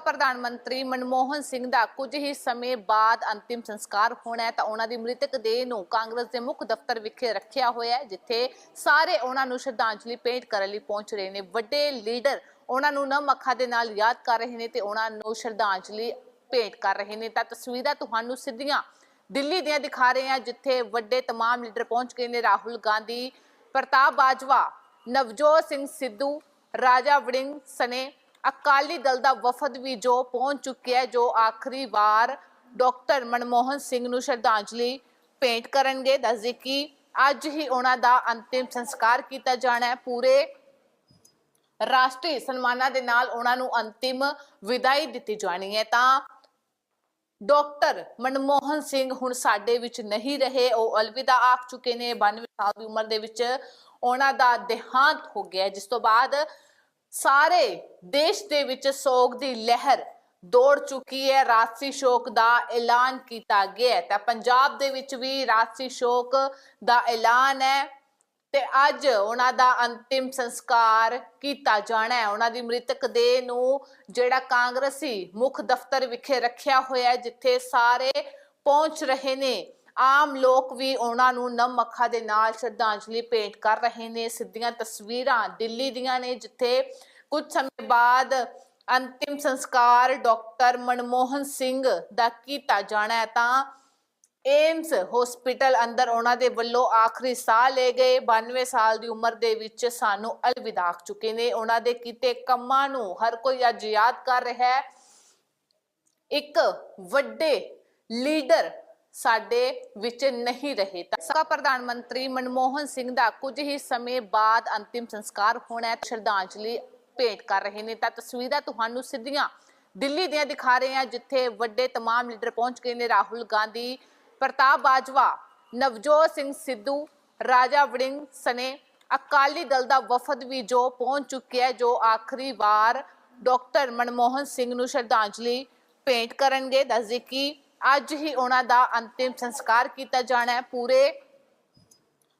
ਪ੍ਰਧਾਨ ਮੰਤਰੀ ਮਨਮੋਹਨ ਸਿੰਘ ਦਾ ਕੁਝ ਹੀ ਸਮੇਂ ਬਾਅਦ ਅੰਤਿਮ ਸੰਸਕਾਰ ਹੋਣਾ ਹੈ ਤਾਂ ਉਹਨਾਂ ਦੀ ਮ੍ਰਿਤਕ ਦੇਹ ਨੂੰ ਕਾਂਗਰਸ ਦੇ ਮੁੱਖ ਦਫ਼ਤਰ ਵਿਖੇ ਰੱਖਿਆ ਹੋਇਆ ਹੈ ਜਿੱਥੇ ਸਾਰੇ ਉਹਨਾਂ ਨੂੰ ਸ਼ਰਧਾਂਜਲੀ ਭੇਂਟ ਕਰਨ ਲਈ ਪਹੁੰਚ ਰਹੇ ਨੇ ਵੱਡੇ ਲੀਡਰ ਉਹਨਾਂ ਨੂੰ ਨਮ ਅੱਖਾਂ ਦੇ ਨਾਲ ਯਾਦ ਕਰ ਰਹੇ ਨੇ ਤੇ ਉਹਨਾਂ ਨੂੰ ਸ਼ਰਧਾਂਜਲੀ ਭੇਂਟ ਕਰ ਰਹੇ ਨੇ ਤਾਂ ਤਸਵੀਰਾਂ ਤੁਹਾਨੂੰ ਸਿੱਧੀਆਂ ਦਿੱਲੀ ਦੀਆਂ ਦਿਖਾ ਰਹੇ ਹਾਂ ਜਿੱਥੇ ਵੱਡੇ तमाम ਲੀਡਰ ਪਹੁੰਚ ਗਏ ਨੇ ਰਾਹੁਲ ਗਾਂਧੀ ਪ੍ਰਤਾਪ ਬਾਜਵਾ ਨਵਜੋਤ ਸਿੰਘ ਸਿੱਧੂ ਰਾਜਾ ਵੜਿੰਗ ਸਨੇ ਅਕਾਲੀ ਦਲ ਦਾ ਵਫਦ ਵੀ ਜੋ ਪਹੁੰਚ ਚੁੱਕਿਆ ਹੈ, ਜੋ ਆਖਰੀ ਵਾਰ ਡਾਕਟਰ ਮਨਮੋਹਨ ਸਿੰਘ ਨੂੰ ਸ਼ਰਧਾਂਜਲੀ ਭੇਂਟ ਕਰਨਗੇ। ਦੱਸਦੇ ਕਿ ਅੱਜ ਹੀ ਉਹਨਾਂ ਦਾ ਅੰਤਿਮ ਸੰਸਕਾਰ ਕੀਤਾ ਜਾਣਾ ਹੈ। ਪੂਰੇ ਰਾਸ਼ਟਰੀ ਸਨਮਾਨਾਂ ਦੇ ਨਾਲ ਉਹਨਾਂ ਨੂੰ ਅੰਤਿਮ ਵਿਦਾਈ ਦਿੱਤੀ ਜਾਣੀ ਹੈ। ਤਾਂ ਡਾਕਟਰ ਮਨਮੋਹਨ ਸਿੰਘ ਹੁਣ ਸਾਡੇ ਵਿੱਚ ਨਹੀਂ ਰਹੇ। ਉਹ ਅਲਵਿਦਾ ਆਖ ਚੁੱਕੇ ਨੇ। 92 ਸਾਲ ਦੀ ਉਮਰ ਦੇ ਵਿੱਚ ਉਹਨਾਂ ਦਾ ਦੇਹਾਂਤ ਹੋ ਗਿਆ ਜਿਸ ਤੋਂ ਬਾਅਦ ਸਾਰੇ ਦੇਸ਼ ਦੇ ਵਿੱਚ ਸੋਗ ਦੀ ਲਹਿਰ ਦੌੜ ਚੁੱਕੀ ਹੈ। ਰਾਸੀ ਸ਼ੋਕ ਦਾ ਐਲਾਨ ਕੀਤਾ ਗਿਆ ਤਾਂ ਪੰਜਾਬ ਦੇ ਵਿੱਚ ਵੀ ਰਾਜਸੀ ਸ਼ੋਕ ਦਾ ਐਲਾਨ ਹੈ ਤੇ ਅੱਜ ਉਹਨਾਂ ਦਾ ਅੰਤਿਮ ਸੰਸਕਾਰ ਕੀਤਾ ਜਾਣਾ ਹੈ। ਉਹਨਾਂ ਦੀ ਮ੍ਰਿਤਕ ਦੇਹ ਨੂੰ ਜਿਹੜਾ ਕਾਂਗਰਸੀ ਮੁੱਖ ਦਫ਼ਤਰ ਵਿਖੇ ਰੱਖਿਆ ਹੋਇਆ ਹੈ, ਜਿੱਥੇ ਸਾਰੇ ਪਹੁੰਚ ਰਹੇ ਨੇ। ਆਮ ਲੋਕ ਵੀ ਉਹਨਾਂ ਨੂੰ ਨਮ ਅੱਖਾਂ ਦੇ ਨਾਲ ਸ਼ਰਧਾਂਜਲੀ ਭੇਂਟ ਕਰ ਰਹੇ ਨੇ। ਸਿੱਧੀਆਂ ਤਸਵੀਰਾਂ ਦਿੱਲੀ ਦੀਆਂ ਨੇ, ਜਿੱਥੇ ਕੁਝ ਸਮੇਂ ਬਾਅਦ ਅੰਤਿਮ ਸੰਸਕਾਰ ਡਾਕਟਰ ਮਨਮੋਹਨ ਸਿੰਘ ਦਾ ਕੀਤਾ ਜਾਣਾ ਹੈ। ਤਾਂ ਏਮਸ ਹਸਪੀਟਲ ਅੰਦਰ ਉਹਨਾਂ ਦੇ ਵੱਲੋਂ ਆਖਰੀ ਸਾਹ ਲਏ ਗਏ। 92 ਸਾਲ ਦੀ ਉਮਰ ਦੇ ਵਿੱਚ ਸਾਨੂੰ ਅਲਵਿਦਾ ਆਖ ਚੁੱਕੇ ਨੇ। ਉਹਨਾਂ ਦੇ ਕੀਤੇ ਕੰਮਾਂ ਨੂੰ ਹਰ ਕੋਈ ਅੱਜ ਯਾਦ ਕਰ ਰਿਹਾ ਹੈ। ਇੱਕ ਵੱਡੇ ਲੀਡਰ ਸਾਡੇ ਵਿੱਚ ਨਹੀਂ ਰਹੇ ਤਾਂ ਸਾਬਕਾ ਪ੍ਰਧਾਨ ਮੰਤਰੀ ਮਨਮੋਹਨ ਸਿੰਘ ਦਾ ਕੁਝ ਹੀ ਸਮੇਂ ਬਾਅਦ ਅੰਤਿਮ ਸੰਸਕਾਰ ਹੋਣਾ ਹੈ ਸ਼ਰਧਾਂਜਲੀ ਭੇਂਟ ਕਰ ਰਹੇ ਨੇ ਤਾਂ ਤਸਵੀਰਾਂ ਤੁਹਾਨੂੰ ਸਿੱਧੀਆਂ ਦਿੱਲੀ ਦੀਆਂ ਦਿਖਾ ਰਹੇ ਹਾਂ ਜਿੱਥੇ ਵੱਡੇ तमाम ਲੀਡਰ ਪਹੁੰਚ ਗਏ ਨੇ ਰਾਹੁਲ ਗਾਂਧੀ ਪ੍ਰਤਾਪ ਬਾਜਵਾ ਨਵਜੋਤ ਸਿੰਘ ਸਿੱਧੂ ਰਾਜਾ ਵੜਿੰਗ ਸਨੇ ਅਕਾਲੀ ਦਲ ਦਾ ਵਫਦ ਵੀ ਜੋ ਪਹੁੰਚ ਚੁੱਕਿਆ ਹੈ ਜੋ ਆਖਰੀ ਵਾਰ ਡਾਕਟਰ ਮਨਮੋਹਨ ਸਿੰਘ ਨੂੰ ਸ਼ਰਧਾਂਜਲੀ ਭੇਂਟ ਕਰਨਗੇ ਦੱਸਦੇ ਕਿ ਅੱਜ ਹੀ ਉਹਨਾਂ ਦਾ ਅੰਤਿਮ ਸੰਸਕਾਰ ਕੀਤਾ ਜਾਣਾ ਹੈ। ਪੂਰੇ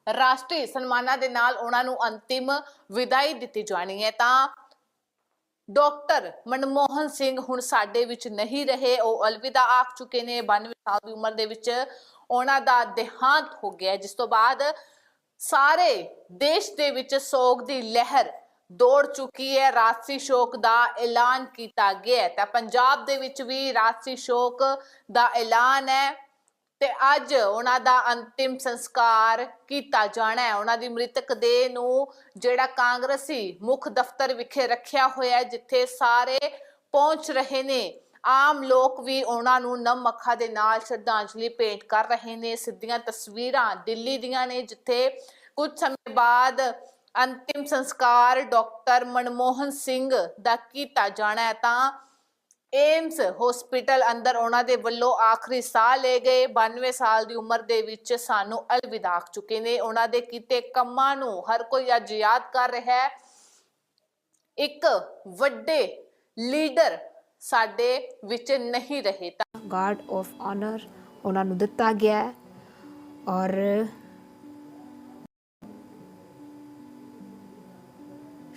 ਰਾਸ਼ਟਰੀ ਸਨਮਾਨਾਂ ਦੇ ਨਾਲ ਉਹਨਾਂ ਨੂੰ ਅੰਤਿਮ ਵਿਦਾਈ ਦਿੱਤੀ ਜਾਣੀ ਹੈ। ਤਾਂ ਡਾਕਟਰ ਮਨਮੋਹਨ ਸਿੰਘ ਹੁਣ ਸਾਡੇ ਵਿੱਚ ਨਹੀਂ ਰਹੇ। ਉਹ ਅਲਵਿਦਾ ਆਖ ਚੁੱਕੇ ਨੇ 92 ਸਾਲ ਦੀ ਉਮਰ ਦੇ ਵਿੱਚ ਉਹਨਾਂ ਦਾ ਦੇਹਾਂਤ ਹੋ ਗਿਆ ਜਿਸ ਤੋਂ ਬਾਅਦ ਸਾਰੇ ਦੇਸ਼ ਦੇ ਵਿੱਚ ਸੋਗ ਦੀ ਲਹਿਰ ਦੌੜ ਚੁੱਕੀ ਹੈ ਰਾਸੀ ਸ਼ੋਕ ਦਾ ਐਲਾਨ ਕੀਤਾ ਗਿਆ ਹੈ। ਤਾਂ ਪੰਜਾਬ ਦੇ ਵਿੱਚ ਵੀ ਰਾਸੀ ਸ਼ੋਕ ਦਾ ਐਲਾਨ ਹੈ ਤੇ ਅੱਜ ਉਹਨਾਂ ਦਾ ਅੰਤਿਮ ਸੰਸਕਾਰ ਕੀਤਾ ਜਾਣਾ ਹੈ। ਉਹਨਾਂ ਦੀ ਮ੍ਰਿਤਕ ਦੇਹ ਨੂੰ ਜਿਹੜਾ ਕਾਂਗਰਸੀ ਮੁੱਖ ਦਫ਼ਤਰ ਵਿਖੇ ਰੱਖਿਆ ਹੋਇਆ ਹੈ, ਜਿੱਥੇ ਸਾਰੇ ਪਹੁੰਚ ਰਹੇ ਨੇ। ਆਮ ਲੋਕ ਵੀ ਉਹਨਾਂ ਨੂੰ ਨਮ ਅੱਖਾਂ ਦੇ ਨਾਲ ਸ਼ਰਧਾਂਜਲੀ ਭੇਂਟ ਕਰ ਰਹੇ ਨੇ। ਸਿੱਧੀਆਂ ਤਸਵੀਰਾਂ ਦਿੱਲੀ ਦੀਆਂ ਨੇ, ਜਿੱਥੇ ਕੁਝ ਸਮੇਂ ਬਾਅਦ ਅੰਤਿਮ ਸੰਸਕਾਰ ਡਾਕਟਰ ਮਨਮੋਹਨ ਸਿੰਘ ਦਾ ਕੀਤਾ ਜਾਣਾ ਹੈ। ਤਾਂ ਏਮਸ ਹਸਪੀਟਲ ਅੰਦਰ ਉਹਨਾਂ ਦੇ ਵੱਲੋਂ ਆਖਰੀ ਸਾਹ ਲਏ ਗਏ। 92 ਸਾਲ ਦੀ ਉਮਰ ਦੇ ਵਿੱਚ ਸਾਨੂੰ ਅਲਵਿਦਾ ਆਖ ਚੁੱਕੇ ਨੇ। ਉਹਨਾਂ ਦੇ ਕੀਤੇ ਕੰਮਾਂ ਨੂੰ ਹਰ ਕੋਈ ਅੱਜ ਯਾਦ ਕਰ ਰਿਹਾ ਹੈ। ਇੱਕ ਵੱਡੇ ਲੀਡਰ ਸਾਡੇ ਵਿੱਚ ਨਹੀਂ ਰਹੇ ਤਾਂ ਗਾਰਡ ਆਫ ਆਨਰ ਉਹਨਾਂ ਨੂੰ ਦਿੱਤਾ ਗਿਆ ਔਰ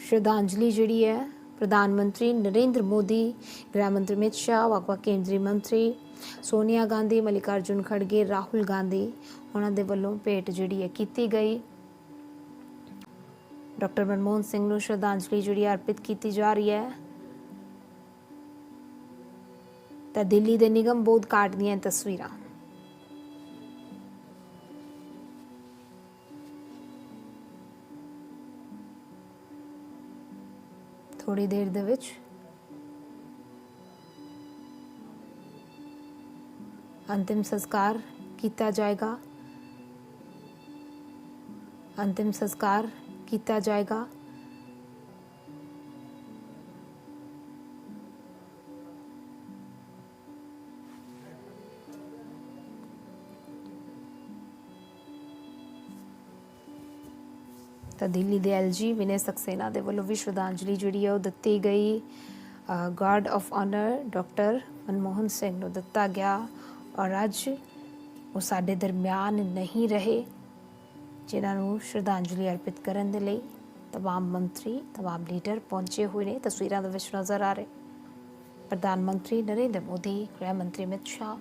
ਸ਼ਰਧਾਂਜਲੀ ਜਿਹੜੀ ਹੈ, ਪ੍ਰਧਾਨ ਮੰਤਰੀ ਨਰਿੰਦਰ ਮੋਦੀ, ਗ੍ਰਹਿ ਮੰਤਰੀ ਅਮਿਤ ਸ਼ਾਹ, ਵੱਖ-ਵੱਖ ਕੇਂਦਰੀ ਮੰਤਰੀ, ਸੋਨੀਆ ਗਾਂਧੀ, ਮਲਿਕਾਰਜੁਨ ਖੜਗੇ, ਰਾਹੁਲ ਗਾਂਧੀ, ਉਹਨਾਂ ਦੇ ਵੱਲੋਂ ਭੇਟ ਜਿਹੜੀ ਹੈ ਕੀਤੀ ਗਈ। ਡਾਕਟਰ ਮਨਮੋਹਨ ਸਿੰਘ ਨੂੰ ਸ਼ਰਧਾਂਜਲੀ ਜਿਹੜੀ ਅਰਪਿਤ ਕੀਤੀ ਜਾ ਰਹੀ ਹੈ। ਤਾਂ ਦਿੱਲੀ ਦੇ ਨਿਗਮ ਬੋਧ ਘਾਟ ਦੀਆਂ ਇਹ ਤਸਵੀਰਾਂ। ਥੋੜੀ ਦੇਰ ਦੇ ਵਿੱਚ। ਅੰਤਿਮ ਸੰਸਕਾਰ ਕੀਤਾ ਜਾਏਗਾ। ਅੰਤਿਮ ਸੰਸਕਾਰ ਕੀਤਾ ਜਾਏਗਾ। ਤਾਂ ਦਿੱਲੀ ਦੇ ਐਲਜੀ ਵਿਨੇ ਸਕਸੇਨਾ ਦੇ ਵੱਲੋਂ ਵੀ ਸ਼ਰਧਾਂਜਲੀ ਜਿਹੜੀ ਹੈ ਉਹ ਦਿੱਤੀ ਗਈ guard of honour doctor Manmohan Singh ਨੂੰ ਦਿੱਤਾ ਗਿਆ ਔਰ ਅੱਜ ਉਹ ਸਾਡੇ ਦਰਮਿਆਨ ਨਹੀਂ ਰਹੇ ਜਿਨ੍ਹਾਂ ਨੂੰ ਸ਼ਰਧਾਂਜਲੀ ਅਰਪਿਤ ਕਰਨ ਦੇ ਲਈ तमाम ਮੰਤਰੀ तमाम ਲੀਡਰ ਪਹੁੰਚੇ ਹੋਏ ਨੇ ਤਸਵੀਰਾਂ ਦੇ ਵਿੱਚ ਨਜ਼ਰ ਆ ਰਹੇ ਪ੍ਰਧਾਨ ਮੰਤਰੀ ਨਰਿੰਦਰ ਮੋਦੀ ਗ੍ਰਹਿ ਮੰਤਰੀ ਅਮਿਤ ਸ਼ਾਹ